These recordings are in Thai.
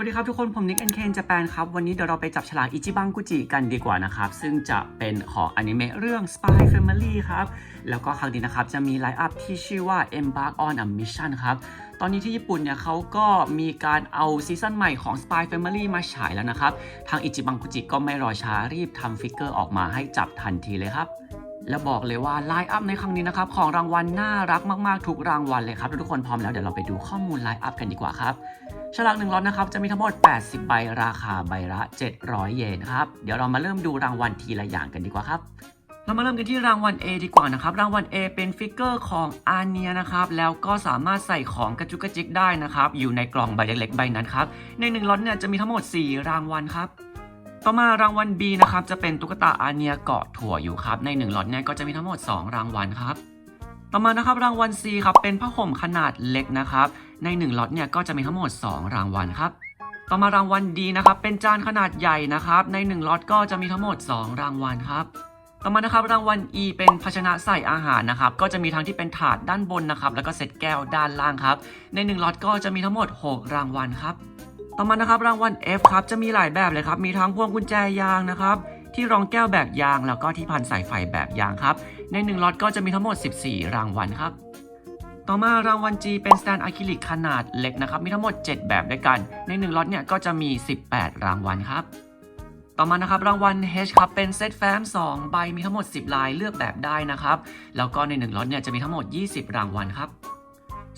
วัสดีครับทุกคน ผมนิกเอนเคนจะแปนครับ วันนี้เดี๋ยวเราไปจับฉลากอิจิบังกุจิกันดีกว่านะครับ ซึ่งจะเป็นของอนิเมะเรื่อง Spy Family ครับ แล้วก็ครั้งนี้นะครับ จะมีไลฟ์อัพที่ชื่อว่า Embark on a Mission ครับ ตอนนี้ที่ญี่ปุ่นเนี่ยเขาก็มีการเอาซีซั่นใหม่ของ Spy Family มาฉายแล้วนะครับ ทางอิจิบังกุจิก็ไม่รอช้ารีบทำฟิกเกอร์ออกมาให้จับทันทีเลยครับแล้วบอกเลยว่าไลฟ์อัพในครั้งนี้นะครับของรางวัลน่ารักมาก ๆ ทุกรางวัลเลยครับ ทุกคนพร้อมแล้วเดี๋ยวเราไปดูข้อมูลไลฟ์อัพกันดีกว่าครับ ฉลากหนึ่งล็อตนะครับจะมีทั้งหมด 80 ใบราคาใบละ 700 เยนครับ เดี๋ยวเรามาเริ่มดูรางวัลทีละอย่างกันดีกว่าครับเรามาเริ่มกันที่รางวัล A ดีกว่านะครับ รางวัล A เป็นฟิกเกอร์ของอาเนียนะครับ แล้วก็สามารถใส่ของกระจุกกระจิกได้นะครับ อยู่ในกล่องใบเล็กๆใบนั้นครับ ในหนึ่งล็อตเนี่ยจะมีทั้งหมด 4 รางวัลครับ ต่อมารางวัล B นะครับจะเป็นตุ๊กตาอาเนียเกาะถั่วอยู่ครับ ใน1ล็อตเนี่ยก็จะมีทั้งหมด 2 รางวัลครับ ต่อมานะครับรางวัล C ครับเป็นผ้าห่มขนาดเล็กนะครับ ใน1ล็อตเนี่ยก็จะมีทั้งหมด 2 รางวัลครับต่อมารางวัลดีนะครับ เป็นจานขนาดใหญ่นะครับ ใน1ล็อตก็จะมีทั้งหมด 2 รางวัลครับ ต่อมานะครับรางวัล E เป็นภาชนะใส่อาหารนะครับ ก็จะมีทั้งที่เป็นถาดด้านบนนะครับ แล้วก็เศษแก้วด้านล่างครับ ใน1ล็อตก็จะมีทั้งหมด 6 รางวัลครับ ต่อมานะครับรางวัล F ครับจะมีหลายแบบเลยครับ มีทั้งพวงกุญแจยางนะครับ ที่รองแก้วแบบยาง แล้วก็ที่พันสายไฟแบบยางครับ ใน1ล็อตก็จะมีทั้งหมด 14 รางวัลครับ ต่อมารางวัล G เป็นสแตนอะคริลิกขนาดเล็กนะครับ มีทั้งหมด 7 แบบด้วยกัน ใน1ล็อตเนี่ยก็จะมี 18 รางวัลครับต่อมานะครับรางวัล H ครับเป็นเซตแฟ้ม2ใบมีทั้งหมด 10 ลายเลือกแบบได้นะครับ แล้วก็ใน1ล็อตเนี่ยจะมีทั้งหมด 20 รางวัลครับ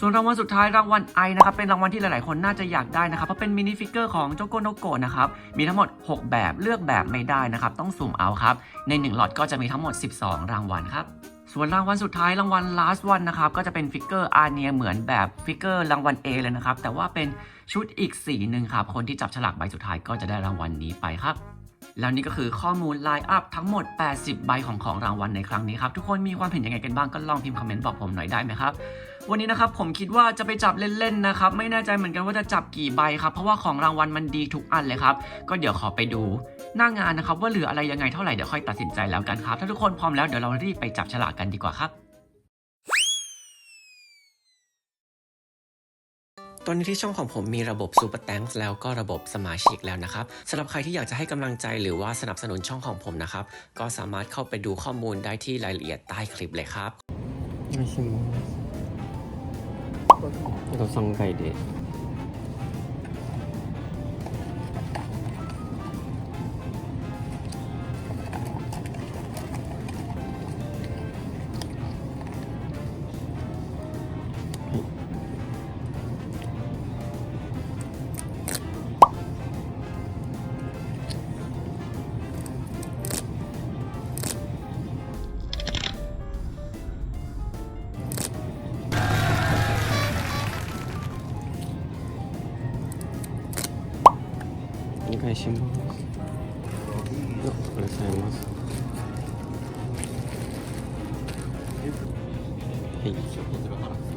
ส่วนรางวัลสุดท้ายรางวัล I นะครับเป็นรางวัลที่หลายๆ คนน่าจะอยากได้นะครับเพราะเป็นมินิฟิกเกอร์ของโจโกโนโกะนะครับมีทั้งหมด 6 แบบเลือกแบบไม่ได้นะครับต้องสุ่มเอาครับใน1ล็อตก็จะมีทั้งหมด 12 รางวัลครับส่วนรางวัลสุดท้ายรางวัล last one นะครับก็จะเป็นฟิกเกอร์อาเนียเหมือนแบบฟิกเกอร์รางวัล A เลยนะครับแต่ว่าเป็นชุดอีกสีหนึ่งครับคนที่จับฉลากใบสุดท้ายก็จะได้รางวัลนี้ไปครับแล้วนี่ก็คือข้อมูลไลน์อัพทั้งหมด 80 ใบของของรางวัลในครั้งนี้ครับ ทุกคนมีความเห็นยังไงกันบ้างก็ลองพิมพ์คอมเมนต์บอกผมหน่อยได้ไหมครับ วันนี้นะครับผมคิดว่าจะไปจับเล่นๆนะครับไม่แน่ใจเหมือนกันว่าจะจับกี่ใบครับเพราะว่าของรางวัลมันดีทุกอันเลยครับก็เดี๋ยวขอไปดูหน้างานนะครับว่าเหลืออะไรยังไงเท่าไหร่เดี๋ยวค่อยตัดสินใจแล้วกันครับ ถ้าทุกคนพร้อมแล้วเดี๋ยวเรารีบไปจับฉลากกันดีกว่าครับตอนนี้ที่ช่องของผมมีระบบ Super Thanks แล้วก็ระบบสมาชิกแล้วนะครับสำหรับใครที่อยากจะให้กำลังใจหรือว่าสนับสนุนช่องของผมนะครับ ก็สามารถเข้าไปดูข้อมูลได้ที่รายละเอียดใต้คลิปเลยครับ 3回で願いしますお疲れさまです。はい。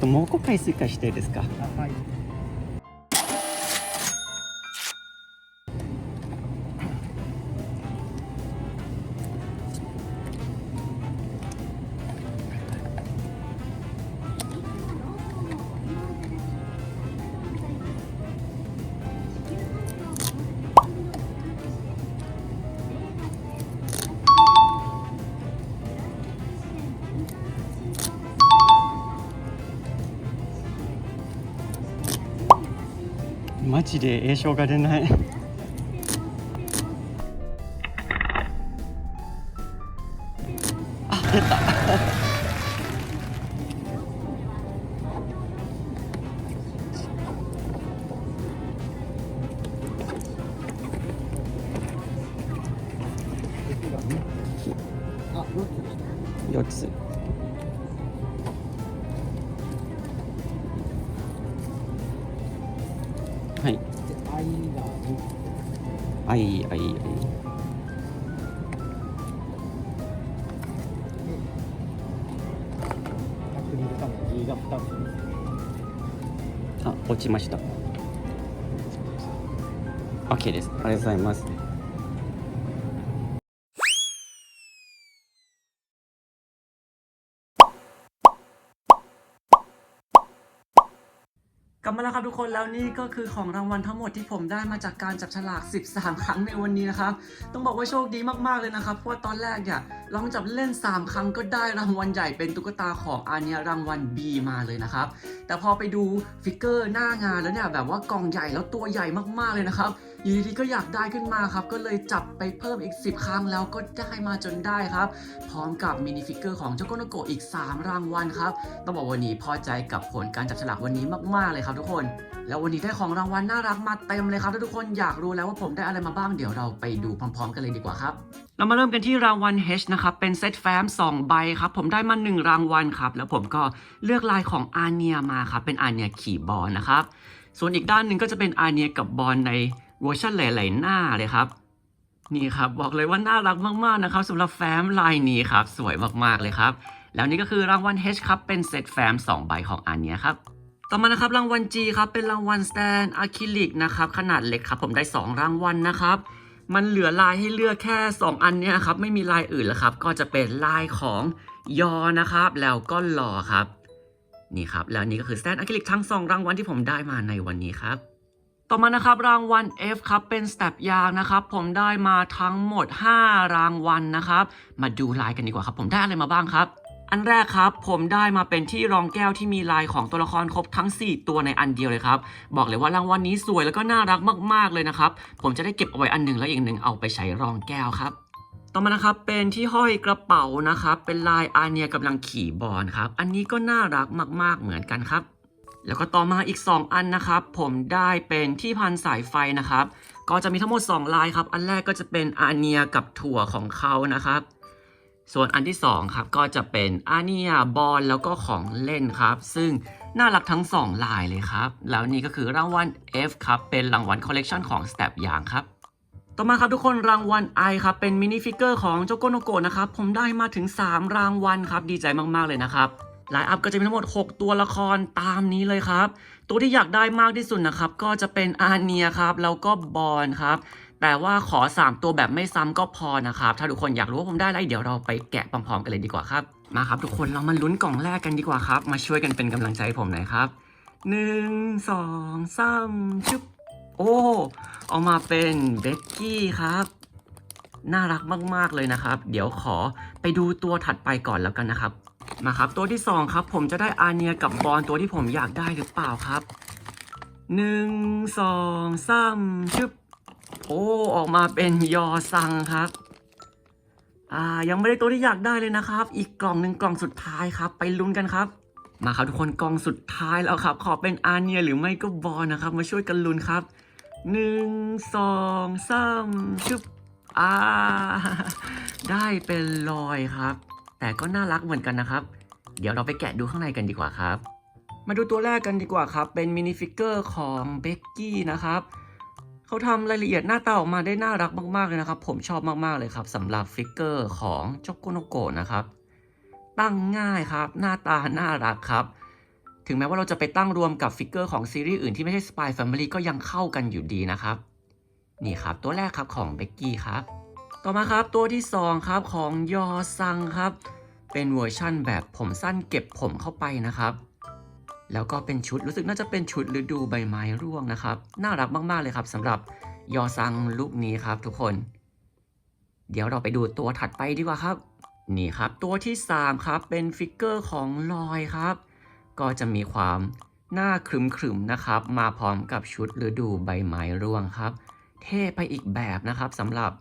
ともう5回追加していいですか？はい。マジで栄翔が出ない。あ出た。はいはいはいあ、落ちました。OK です。ありがとうございます。 ลับมาแล้วครับทุกคนแล้วนี่ก็คือของรางวัลทั้งหมดที่ผมได้มาจากการจับฉลาก 13 ครั้งในวันนี้นะครับต้องบอกว่าโชคดีมากๆเลยนะครับเพราะว่าตอนแรกเนี่ยลองจับเล่น 3 ครั้งก็ได้รางวัลใหญ่เป็นตุ๊กตาของอาเนียรางวัล B มาเลยนะครับแต่พอไปดูฟิกเกอร์หน้างานแล้วเนี่ยแบบว่ากล่องใหญ่แล้วตัวใหญ่มากๆเลยนะครับ อยู่ดีๆก็อยากได้ขึ้นมาครับ ก็เลยจับไปเพิ่มอีก 10 ครั้งแล้วก็ได้มาจนได้ครับ พร้อมกับมินิฟิกเกอร์ของเจ้าโกโนโกะอีก 3 รางวัลครับ ต้องบอกวันนี้พอใจกับผลการจับฉลากวันนี้มากๆเลยครับทุกคน แล้ววันนี้ได้ของรางวัลน่ารักมาเต็มเลยครับทุกคนอยากรู้แล้วว่าผมได้อะไรมาบ้างเดี๋ยวเราไปดูพร้อม ๆ กันเลยดีกว่าครับเรามาเริ่มกันที่รางวัล H นะครับ เป็นเซตแฟ้ม2 ใบครับ ผมได้มา 1 รางวัลครับ แล้วผมก็เลือกลายของอาเนียมาครับ เป็นอาเนียขี่บอลนะครับ ส่วนอีกด้านหนึ่งก็จะเป็นอาเนียกับบอลใน เวอร์ชันหลายๆหน้าเลยครับ นี่ครับบอกเลยว่าน่ารักมากๆนะครับสำหรับแฟ้มลายนี้ครับ สวยมากๆเลยครับ แล้วนี่ก็คือรางวัล H ครับเป็นเซตแฟ้ม2ใบของอาเนียครับต่อมานะครับรางวัล G ครับเป็นรางวัลสแตนอะคริลิกนะครับขนาดเล็กครับผมได้ 2 รางวัลนะครับมันเหลือลายให้เลือกแค่ 2 อันเนี้ยครับไม่มีลายอื่นแล้วครับ ก็จะเป็นลายของยอนะครับ แล้วก็ลอครับ นี่ครับ แล้วนี่ก็คือสแตนอะคริลิกทั้ง 2 รางวัลที่ผมได้มาในวันนี้ครับ ต่อมานะครับรางวัล F ครับเป็นสแตปยางนะครับ ผมได้มาทั้งหมด 5 รางวัลนะครับ มาดูลายกันดีกว่าครับ ผมได้อะไรมาบ้างครับ อันแรกครับ ผมได้มาเป็นที่รองแก้วที่มีลายของตัวละครครบทั้ง 4 ตัวในอันเดียวเลยครับ บอกเลยว่ารางวัลนี้สวยแล้วก็น่ารักมากๆเลยนะครับ ผมจะได้เก็บเอาไว้อันหนึ่งแล้วอีกหนึ่งเอาไปใช้รองแก้วครับต่อมานะครับเป็นที่ห้อยกระเป๋านะครับ เป็นลายอาเนียกำลังขี่บอลครับ อันนี้ก็น่ารักมาก ๆเหมือนกันครับ แล้วก็ต่อมาอีก 2 อันนะครับ ผมได้เป็นที่พันสายไฟนะครับ ก็จะมีทั้งหมด 2 ลายครับ อันแรกก็จะเป็นอาเนียกับถั่วของเขานะครับ ส่วนอันที่2ครับก็จะเป็นอาเนียบอลแล้วก็ของเล่นครับ ซึ่งน่ารักทั้ง 2 ลายเลยครับ แล้วนี่ก็คือรางวัล F ครับเป็นรางวัลคอลเลกชันของ s t ต p ยางครับต่อมาครับทุกคนรางวัล I ครับเป็นมินิฟิกเกอร์ของโจโกโนโกะนะครับผมได้มาถึง 3 รางวัลครับดีใจมากๆเลยนะครับ ไลน์อัพก็จะมีทั้งหมด 6 ตัวละครตามนี้เลยครับ ตัวที่อยากได้มากที่สุดนะครับก็จะเป็นอาเนียครับแล้วก็บอลครับแต่ว่าขอ 3 ตัวแบบไม่ซ้ำก็พอนะครับ ถ้าทุกคนอยากรู้ว่าผมได้อะไรเดี๋ยวเราไปแกะพร้อมๆกันเลยดีกว่าครับ มาครับทุกคนเรามาลุ้นกล่องแรกกันดีกว่าครับ มาช่วยกันเป็นกำลังใจผมหน่อยครับหนึ่งสองสามชึบโอ้ออกมาเป็นเบกกี้ครับ น่ารักมากๆเลยนะครับ เดี๋ยวขอไปดูตัวถัดไปก่อนแล้วกันนะครับ มาครับ ตัวที่สองครับ ผมจะได้อาเนียกับบอลตัวที่ผมอยากได้หรือเปล่าครับหนึ่งสองสามชึบโอ้ออกมาเป็นยอซังครับ อ่ายังไม่ได้ตัวที่อยากได้เลยนะครับ อีกกล่องหนึ่งกล่องสุดท้ายครับ ไปลุ้นกันครับ มาครับทุกคนกล่องสุดท้ายแล้วครับ ขอเป็นอาเนียหรือไม่ก็บอลนะครับ มาช่วยกันลุ้นครับหนึ่งสองสามชึบอ่าได้เป็นรอยครับ แต่ก็น่ารักเหมือนกันนะครับ เดี๋ยวเราไปแกะดูข้างในกันดีกว่าครับ มาดูตัวแรกกันดีกว่าครับ เป็นมินิฟิกเกอร์ของเบกกี้นะครับเขาทำรายละเอียดหน้าตาออกมาได้น่ารักมากๆเลยนะครับ ผมชอบมากๆเลยครับสำหรับฟิกเกอร์ของโจโกโนโกะนะครับ ตั้งง่ายครับ หน้าตาน่ารักครับ ถึงแม้ว่าเราจะไปตั้งรวมกับฟิกเกอร์ของซีรีส์อื่นที่ไม่ใช่ Spy Family ก็ยังเข้ากันอยู่ดีนะครับ นี่ครับตัวแรกครับของเบกกี้ครับ ต่อมาครับตัวที่ 2 ครับของยอซังครับ เป็นเวอร์ชั่นแบบผมสั้นเก็บผมเข้าไปนะครับ แล้วก็เป็นชุดรู้สึกน่าจะเป็นชุดฤดูใบไม้ร่วงนะครับ น่ารักมากๆเลยครับสำหรับยอซังลุคนี้ครับทุกคน เดี๋ยวเราไปดูตัวถัดไปดีกว่าครับ นี่ครับตัวที่ 3 ครับเป็นฟิกเกอร์ของลอยครับ ก็จะมีความหน้าครึมๆนะครับ มาพร้อมกับชุดฤดูใบไม้ร่วงครับ เท่ไปอีกแบบนะครับสำหรับ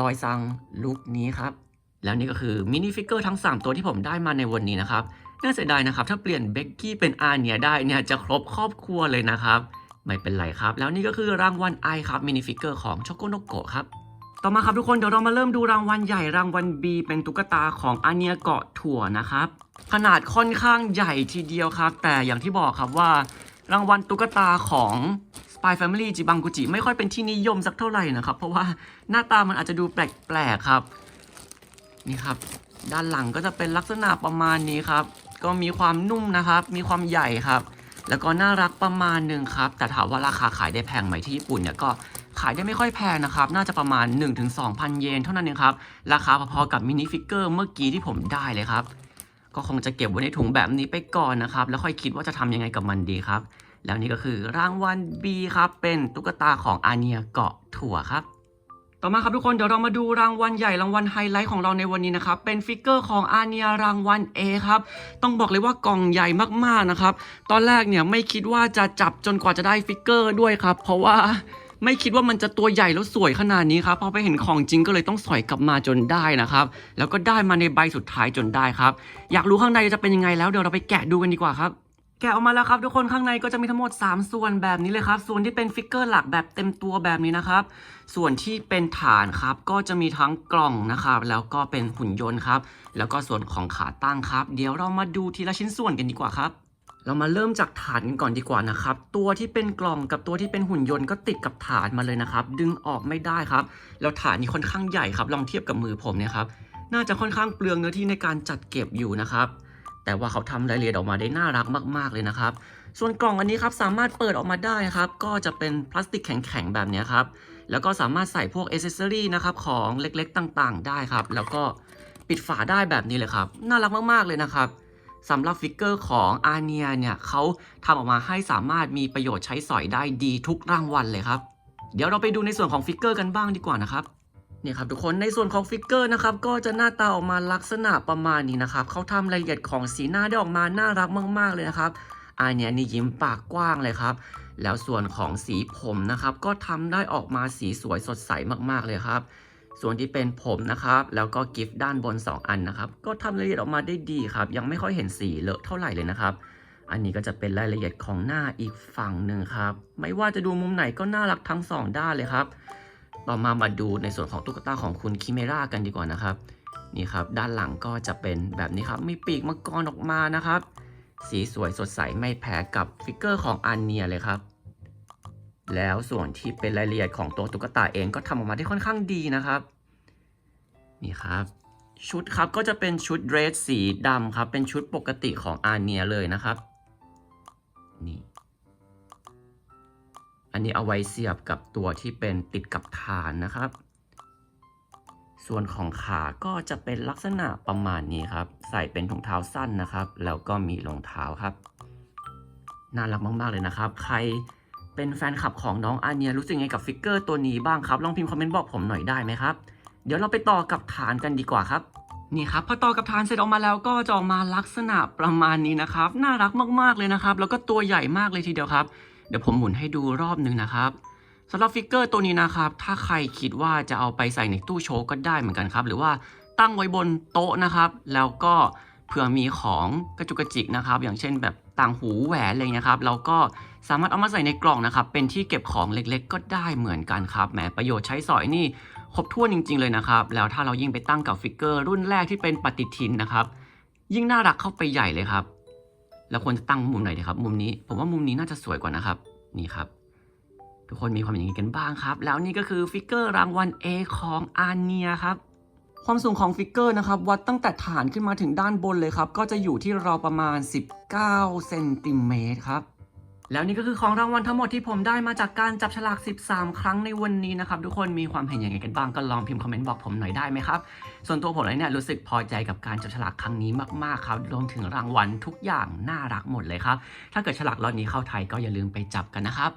ลอยซังลุคนี้ครับ แล้วนี่ก็คือมินิฟิกเกอร์ทั้ง 3 ตัวที่ผมได้มาในวันนี้นะครับน่าเสียดายนะครับ ถ้าเปลี่ยนเบกกี้เป็นอาเนียได้เนี่ยจะครบครอบครัวเลยนะครับ ไม่เป็นไรครับ แล้วนี่ก็คือรางวัลไอครับมินิฟิกเกอร์ของช็อกโกโนโกะครับต่ต่อมาครับทุกคนเดี๋ยวเรามาเริ่มดูรางวัลใหญ่รางวัล B เป็นตุ๊กตาของอาเนียเกาะถั่วนะครับ ขนาดค่อนข้างใหญ่ทีเดียวครับ แต่อย่างที่บอกครับว่า รางวัลตุ๊กตาของ Spy Family จิบังกุจิไม่ค่อยเป็นที่นิยมสักเท่าไหร่นะครับ เพราะว่าหน้าตามันอาจจะดูแปลกๆครับ นี่ครับ ด้านหลังก็จะเป็นลักษณะประมาณนี้ครับ ก็มีความนุ่มนะครับ มีความใหญ่ครับ แล้วก็น่ารักประมาณหนึ่งครับ แต่ถามว่าราคาขายได้แพงไหมที่ญี่ปุ่นเนี่ยก็ขายได้ไม่ค่อยแพงนะครับ น่าจะประมาณ 1-2,000 เยนเท่านั้นเองครับ ราคาพอๆกับมินิฟิกเกอร์เมื่อกี้ที่ผมได้เลยครับ ก็คงจะเก็บไว้ในถุงแบบนี้ไปก่อนนะครับ แล้วค่อยคิดว่าจะทำยังไงกับมันดีครับ แล้วนี่ก็คือรางวัล B ครับ เป็นตุ๊กตาของอาเนียเกาะถั่วครับ ต่อมาครับทุกคนเดี๋ยวเรามาดูรางวัลใหญ่รางวัลไฮไลท์ของเราในวันนี้นะครับ เป็นฟิกเกอร์ของอาเนียรางวัล A ครับ ต้องบอกเลยว่ากล่องใหญ่มากๆนะครับ ตอนแรกเนี่ยไม่คิดว่าจะจับจนกว่าจะได้ฟิกเกอร์ด้วยครับ เพราะว่าไม่คิดว่ามันจะตัวใหญ่แล้วสวยขนาดนี้ครับพอไปเห็นของจริงก็เลยต้องสอยกลับมาจนได้นะครับ แล้วก็ได้มาในใบสุดท้ายจนได้ครับ อยากรู้ข้างในจะเป็นยังไงแล้วเดี๋ยวเราไปแกะดูกันดีกว่าครับ แกะออกมาแล้วครับทุกคนข้างในก็จะมีทั้งหมด 3 ส่วนแบบนี้เลยครับ ส่วนที่เป็นฟิกเกอร์หลักแบบเต็มตัวแบบนี้นะครับ ส่วนที่เป็นฐานครับ ก็จะมีทั้งกล่องนะครับ แล้วก็เป็นหุ่นยนต์ครับ แล้วก็ส่วนของขาตั้งครับ เดี๋ยวเรามาดูทีละชิ้นส่วนกันดีกว่าครับ เรามาเริ่มจากฐานกันก่อนดีกว่านะครับ ตัวที่เป็นกล่องกับตัวที่เป็นหุ่นยนต์ก็ติดกับฐานมาเลยนะครับ ดึงออกไม่ได้ครับ แล้วฐานนี้ค่อนข้างใหญ่ครับ ลองเทียบกับมือผมเนี่ยครับ น่าจะค่อนข้างเปลืองเนื้อที่ในการจัดเก็บอยู่นะครับ แต่ว่าเขาทำรายละเอียดออกมาได้น่ารักมาก ๆ เลยนะครับ ส่วนกล่องอันนี้ครับสามารถเปิดออกมาได้ครับ ก็จะเป็นพลาสติกแข็งๆแบบนี้ครับ แล้วก็สามารถใส่พวกอ c เซสซอรี่นะครับของเล็กๆต่างๆ ได้ครับ แล้วก็ปิดฝาได้แบบนี้เลยครับ น่ารักมากๆเลยนะครับสำหรับฟิกเกอร์ของอาเนียเนี่ยเขาทำออกมาให้สามารถมีประโยชน์ใช้สอยได้ดีทุกรางวัลเลยครับ เดี๋ยวเราไปดูในส่วนของฟิกเกอร์กันบ้างดีกว่านะครับ เนี่ยครับทุกคนในส่วนของฟิกเกอร์นะครับก็จะหน้าตาออกมาลักษณะประมาณนี้นะครับเขาทำรายละเอียดของสีหน้าได้ออกมาน่ารักมาก ๆ เลยนะครับอันนี้นี่ยิ้มปากกว้างเลยครับ แล้วส่วนของสีผมนะครับ ก็ทำได้ออกมาสีสวยสดใสมากๆเลยครับ ส่วนที่เป็นผมนะครับ แล้วก็กิฟต์ด้านบน 2 อันนะครับ ก็ทำรายละเอียดออกมาได้ดีครับ ยังไม่ค่อยเห็นสีเลอะเท่าไหร่เลยนะครับ อันนี้ก็จะเป็นรายละเอียดของหน้าอีกฝั่งหนึ่งครับ ไม่ว่าจะดูมุมไหนก็น่ารักทั้งสองด้านเลยครับ ต่อมามาดูในส่วนของตุ๊กตาของคุณคิเมรากันดีกว่านะครับ นี่ครับ ด้านหลังก็จะเป็นแบบนี้ครับ มีปีกมังกรออกมานะครับ สีสวยสดใสไม่แพ้กับฟิกเกอร์ของอันเนียเลยครับ แล้วส่วนที่เป็นรายละเอียดของตัวตุ๊กตาเองก็ทำออกมาได้ค่อนข้างดีนะครับ นี่ครับ ชุดครับก็จะเป็นชุดเดรสสีดำครับ เป็นชุดปกติของอาเนียเลยนะครับ นี่ อันนี้เอาไว้เสียบกับตัวที่เป็นติดกับฐานนะครับ ส่วนของขาก็จะเป็นลักษณะประมาณนี้ครับ ใส่เป็นถุงเท้าสั้นนะครับ แล้วก็มีรองเท้าครับ น่ารักมาก ๆ เลยนะครับ ใครเป็นแฟนคลับของน้องอาเนียรู้สึกไงกับฟิกเกอร์ตัวนี้บ้างครับลองพิมพ์คอมเมนต์บอกผมหน่อยได้ไหมครับ เดี๋ยวเราไปต่อกับฐานกันดีกว่าครับนี่ครับพอต่อกับฐานเสร็จออกมาแล้วก็จะออกมาลักษณะประมาณนี้นะครับ น่ารักมากๆเลยนะครับ แล้วก็ตัวใหญ่มากเลยทีเดียวครับ เดี๋ยวผมหมุนให้ดูรอบหนึ่งนะครับสำหรับฟิกเกอร์ตัวนี้นะครับ ถ้าใครคิดว่าจะเอาไปใส่ในตู้โชว์ก็ได้เหมือนกันครับ หรือว่าตั้งไว้บนโต๊ะนะครับ แล้วก็เผื่อมีของกระจุกกระจิกนะครับ อย่างเช่นแบบต่างหูแหวนอะไรเงี้ยครับ เราก็สามารถเอามาใส่ในกล่องนะครับ เป็นที่เก็บของเล็กๆ ก็ได้เหมือนกันครับ แหมประโยชน์ใช้สอยนี่ครบถ้วนจริง ๆ เลยนะครับ แล้วถ้าเรายิ่งไปตั้งกับฟิกเกอร์รุ่นแรกที่เป็นปฏิทินนะครับ ยิ่งน่ารักเข้าไปใหญ่เลยครับ เราควรจะตั้งมุมไหนดีครับ มุมนี้ ผมว่ามุมนี้น่าจะสวยกว่านะครับ นี่ครับ ทุกคนมีความอย่างนี้กันบ้างครับ แล้วนี่ก็คือฟิกเกอร์รางวัล A ของอาเนียครับความสูงของฟิกเกอร์นะครับ วัดตั้งแต่ฐานขึ้นมาถึงด้านบนเลยครับ ก็จะอยู่ที่เราประมาณ 19เซนติเมตรครับ แล้วนี่ก็คือของรางวัลทั้งหมดที่ผมได้มาจากการจับฉลาก 13 ครั้งในวันนี้นะครับ ทุกคนมีความเห็นยังไงกันบ้างก็ลองพิมพ์คอมเมนต์บอกผมหน่อยได้ไหมครับ ส่วนตัวผมเลยเนี่ยรู้สึกพอใจกับการจับฉลากครั้งนี้มากๆครับรวมถึงรางวัลทุกอย่างน่ารักหมดเลยครับ ถ้าเกิดฉลากล็อตนี้เข้าไทยก็อย่าลืมไปจับกันนะครับ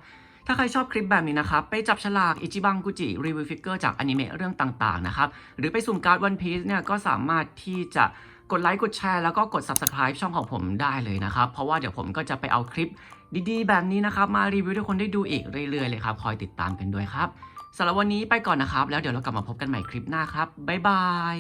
ถ้าใครชอบคลิปแบบนี้นะครับ ไปจับฉลากอิจิบังกุจิรีวิวฟิกเกอร์จากอนิเมะเรื่องต่างๆนะครับ หรือไปสุ่มการ์ดวันพีซเนี่ยก็สามารถที่จะ กดไลค์กดแชร์แล้วก็กด Subscribe ช่องของผมได้เลยนะครับ เพราะว่าเดี๋ยวผมก็จะไปเอาคลิปดีๆ แบบนี้นะครับ มารีวิวให้คนได้ดูอีกเรื่อยๆเลยครับ คอยติดตามกันด้วยครับสำหรับวันนี้ไปก่อนนะครับ แล้วเดี๋ยวเรากลับมาพบกันใหม่คลิปหน้าครับบ๊ายบาย